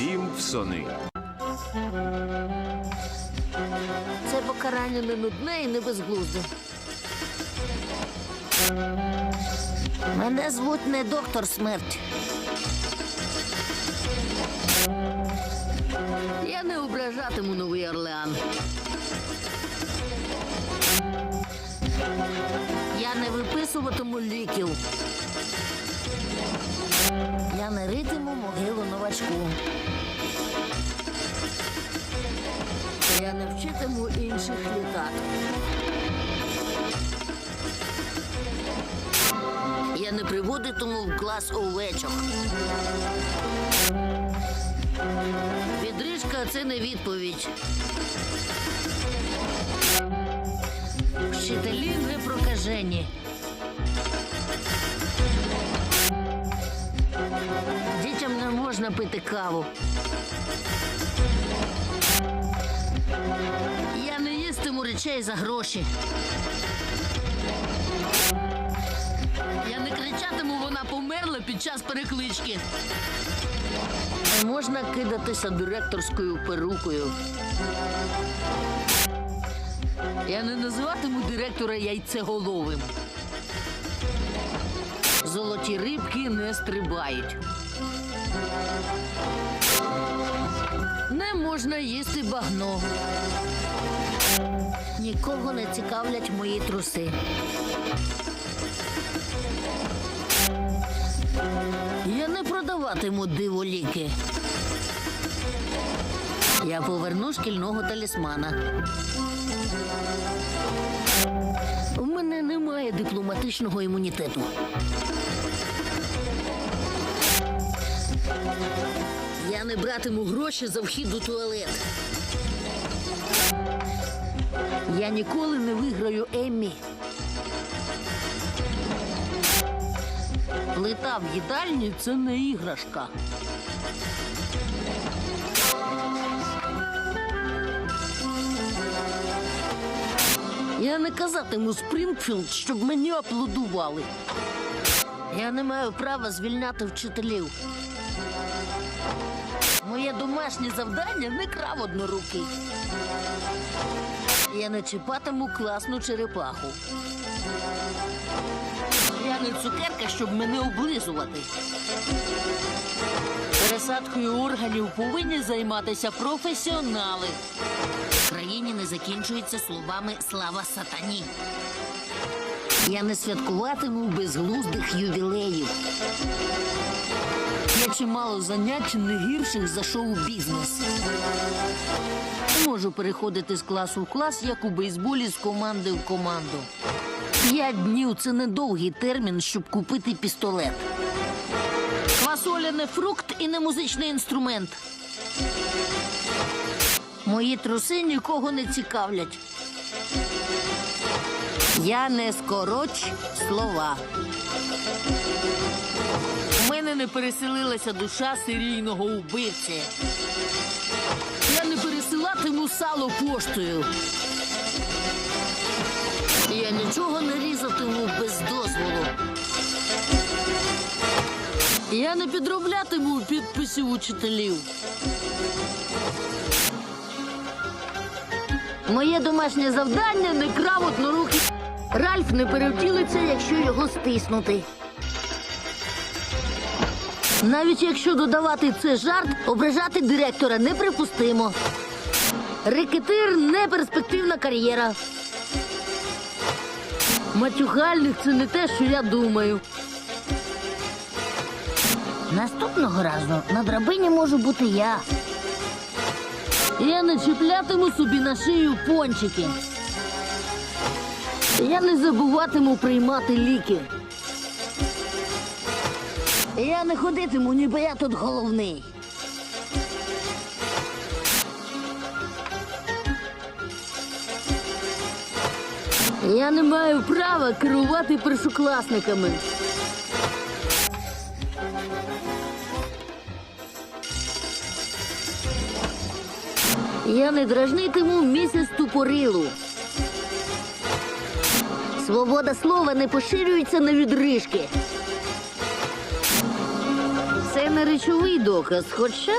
Сім сони. Це покарання не нудне і не безглузде. Мене звуть не доктор смерть. Я не ображатиму Новий Орлеан. Могилу новачку. Я не вчитиму інших літати. Я не приводитиму в клас овечок. Відрижка це не відповідь. Вчителі не прокажені. Можна пити каву. Я не їстиму речей за гроші. Я не кричатиму, вона померла під час переклички. Можна кидатися директорською перукою. Я не називатиму директора яйцеголовим. Золоті рибки не стрибають. Не можна їсти багно. Нікого не цікавлять мої труси. Я не продаватиму диволіки. Я поверну шкільного талісмана. У мене немає дипломатичного імунітету. Не братиму гроші за вхід у туалет. Я ніколи не виграю Еммі. Плита в їдальні це не іграшка. Я не казатиму Спрінгфілд, щоб мені аплодували. Я не маю права звільняти вчителів. Моє домашнє завдання не крав однорукий. Я не чіпатиму класну черепаху. Я не цукерка, щоб мене облизувати. Пересадкою органів повинні займатися професіонали. В країні не закінчується словами слава сатані. Я не святкуватиму безглуздих ювілеїв. Є чимало занять не гірших за шоу-бізнес. Можу переходити з класу в клас, як у бейсболі з команди в команду. П'ять днів це недовгий термін, щоб купити пістолет. Квасоля не фрукт і не музичний інструмент. Мої труси нікого не цікавлять. Я не скороч слова. Мене не переселилася душа серійного вбивці. Я не пересилатиму сало поштою. Я нічого не різатиму без дозволу. Я не підроблятиму підписів учителів. Моє домашнє завдання не крав однорукий. Ральф не перевтілиться, якщо його стиснути. Навіть якщо додавати це жарт, ображати директора неприпустимо. Рекетир не перспективна кар'єра. Матюхальник це не те, що я думаю. Наступного разу на драбині можу бути я. Я не чіплятиму собі на шию пончики. Я не забуватиму приймати ліки. Я не ходитиму, ніби я тут головний. Я не маю права керувати першокласниками. Я не дражнитиму місяць тупорилу. Свобода слова не поширюється на відрижки. Це не речовий доказ, хоча.